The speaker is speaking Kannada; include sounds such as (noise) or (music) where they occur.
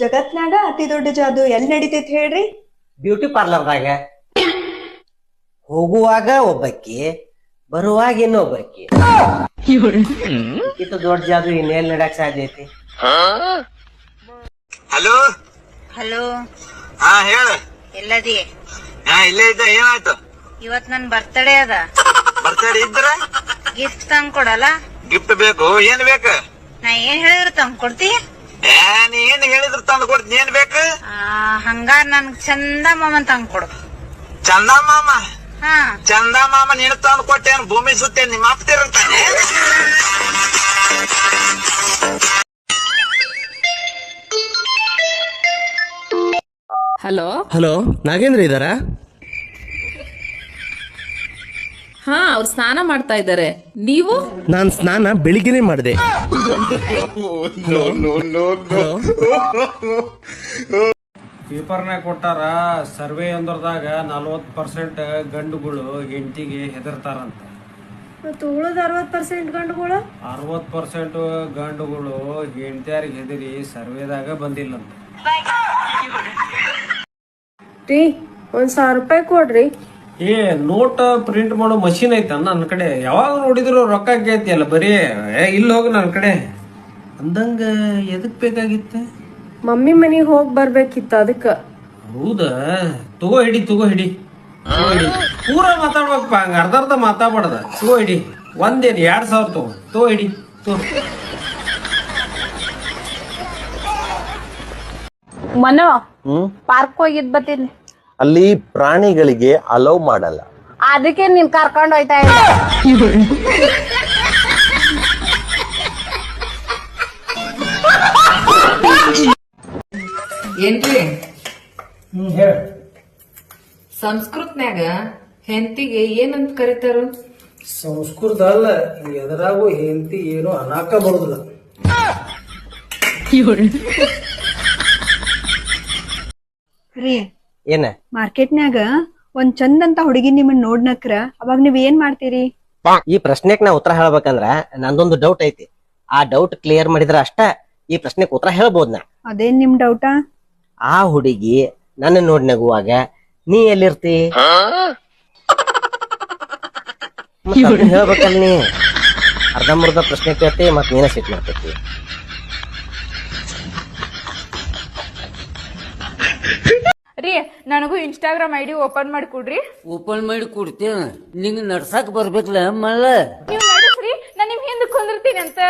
ಜಗತ್ನಾಗ ಅತಿ ದೊಡ್ಡ ಜಾದು ಎಲ್ಲಿ ನಡೀತೈತಿ ಹೇಳ್ರಿ? ಬ್ಯೂಟಿ ಪಾರ್ಲರ್ದಾಗ. ಹೋಗುವಾಗ ಒಬ್ಬಕ್ಕಿ ಬರುವಾಗ ಇನ್ನೊಬ್ಬಕ್ಕಿ. ಇತ್ತು ದೊಡ್ಡ ಜಾದು ಇನ್ನೇಲ್ ನಡಕ್ ಸಾಧ್ಯ ಐತಿ? ಹಲೋ? ಹಲೋ? ಹಾ ಹೇಳು. ಎಲ್ಲದಿ? ಹಾ ಇಲ್ಲೇ ಇದ್ದ ಏನಾಯ್ತು? ಇವತ್ ನನ್ ಬರ್ತಡೇ ಅದ. ಬರ್ತಡೇ ಇದ್ರ? ಗಿಫ್ಟ್ ತಂಗ್ ಕೊಡಲ್ಲ? ಗಿಫ್ಟ್ ಬೇಕು. ಏನ್ ಬೇಕು? ನಾ ಏನ್ ಹೇಳಿದ್ರು ತಂಗ್ ಕೊಡ್ತಿ? ಏನ್ ಹೇಳಿದ್ರು? ತಂದು ಕೊಡ್ತೀನಿ ಏನ್ ಬೇಕು? ಹಂಗ ನನ್ ನನ್ಗ್ ಚಂದ ಮಾಮನ್ ತಂದ್ ಕೊಡು. ಚಂದ ಮಾಮ? ಹಾ. ಚಂದ ಮಾಮ ನೀನು ತಂದು ಕೊಟ್ಟೇನು ಭೂಮಿ ಸುತ್ತೆ ನಿಮ್ಮ ಅಪ್ತಿರ್ತಾನೆ ಹಲೋ? ಹಲೋ ನಾಗೇಂದ್ರ ಇದ್ದಾರಾ ಹಾ ಅವ್ರು ಸ್ನಾನ ಮಾಡ್ತಾ ಇದ್ದಾರೆ. ನೀವು? ನಾನ್ ಸ್ನಾನ ಬೆಳಿಗ್ಗೆನೆ ಮಾಡಿದೆ. ಪೇಪರ್ನಾಗ ಕೊಟ್ಟಾರ ಸರ್ವೆ ಅಂದ್ರದಾಗ ನಲ್ವತ್ ಪರ್ಸೆಂಟ್ ಗಂಡುಗಳು ಹೆಂಡತಿಗೆ ಹೆದರ್ತಾರಂತ. ಉಳಿದ ಅರವತ್ ಪರ್ಸೆಂಟ್ ಗಂಡುಗಳು? ಅರವತ್ ಪರ್ಸೆಂಟ್ ಗಂಡುಗಳು ಹೆಂಡತಿಯಾರಿಗೆ ಹೆದರಿ ಸರ್ವೆದಾಗ ಬಂದಿಲ್ಲಂತ. ರೀ ಒಂದ್ ಸಾವಿರ ರೂಪಾಯಿ ಕೊಡ್ರಿ. ಏ ನೋಟ್ ಪ್ರಿಂಟ್ ಮಾಡೋ ಮಷಿನ್ ಐತ ನನ್ನ ಕಡೆ. ಯಾವಾಗ ನೋಡಿದ್ರು ರೊಕ್ಕ ಕೇತಿಯಲ್ಲ ಬರೀ. ಏ ಇಲ್ಲಿ ಹೋಗಿ ನನ್ನ ಕಡೆ. ಅಂದಂಗ ಎದಕ್ ಬೇಕಾಗಿತ್ತ? ಮಮ್ಮಿ ಮನೆಗೆ ಹೋಗಿ ಬರ್ಬೇಕಿತ್ತು ಅದಕ್ಕ. ಹೌದಾ? ತಗೋ ಹಿಡಿ ತಗೋ ಹಿಡಿ. ತಗೋ ಹಿಡಿ. ಪೂರ ಮಾತಾಡ್ಬೇಕಪ್ಪ ಹಂಗ ಅರ್ಧ ಅರ್ಧ ಮಾತಾಡ್ಬಾರ್ದ. ತಗೋ ಹಿಡಿ. ಒಂದೇನು ಎರಡ್ ಸಾವಿರ ತಗೋ. ತಗೋ ಹಿಡಿ ತಗೋ. ಮನೋ ಪಾರ್ಕ್ ಹೋಗಿದ್ ಬತ್ತೀನಿ ಅಲ್ಲಿ ಪ್ರಾಣಿಗಳಿಗೆ ಅಲೌ ಮಾಡಲ್ಲ. ಅದಕ್ಕೆ ನೀನ್ ಕರ್ಕೊಂಡು ಹೋಯ್ತಾ ಇಲ್ಲ ಏನ್ರಿ? ಸಂಸ್ಕೃತ್ನ್ಯಾಗ ಹೆಂತಿಗೆ ಏನಂತ ಕರೀತಾರು? ಸಂಸ್ಕೃತ ಅಲ್ಲ ಎದರಾಗೂ ಹೆಂಡತಿ ಏನು ಅನಾಕ ಬರುದಿಲ್ಲ. ರೀ ಏನ? ಮಾರ್ಕೆಟ್ನ್ಯಾಗ ಒಂದ್ ಚಂದ ಅಂತ ಹುಡುಗಿ ನಿಮ್ಮನ್ ನೋಡ್ನಕ್ರ ಅವಾಗ ನೀವ್ ಏನ್ ಮಾಡ್ತೀರಿ? ಈ ಪ್ರಶ್ನೆಕ್ ನಾ ಉತ್ತರ ಹೇಳ್ಬೇಕಂದ್ರ ನಂದೊಂದು ಡೌಟ್ ಐತಿ. ಆ ಡೌಟ್ ಕ್ಲಿಯರ್ ಮಾಡಿದ್ರ ಅಷ್ಟ ಈ ಪ್ರಶ್ನೆಕ್ ಉತ್ತರ ಹೇಳ್ಬೋದ್ ನಾ ಅದೇನ್ ನಿಮ್ ಡೌಟಾ ಆ? ಹುಡುಗಿ ನನ್ನ ನೋಡ್ ನಗುವಾಗ ನೀ ಎಲ್ಲಿರ್ತಿ? ಮತ್ತ್ ಅದ್ನ ಹೇಳ್ಬೇಕಲ್ಲ ನೀ. ಅರ್ಧಂಬರ್ಧ ಪ್ರಶ್ನೆ ಕೇಳ್ತಿ ಮತ್ ನೀನ ಸಿಟ್ ಮಾಡ್ತೈತಿ (laughs) ರೀ ನನಗೂ ಇನ್ಸ್ಟಾಗ್ರಾಮ್ ಐಡಿ ಓಪನ್ ಮಾಡಿ ಕೊಡ್ರಿ. ಓಪನ್ ಮಾಡಿ ಕೊಡ್ತೀನಿ ನಿಂಗೆ ನಡ್ಸಾಕ್ ಬರ್ಬೇಕಲ್ಲ ಮಲ್ಲ. ನೀವು ನಡೆಸ್ರಿ ನಾನು ನಿಮ್ ಹಿಂದೆ ಕುಂದಿರ್ತೀನಿ ಅಂತ.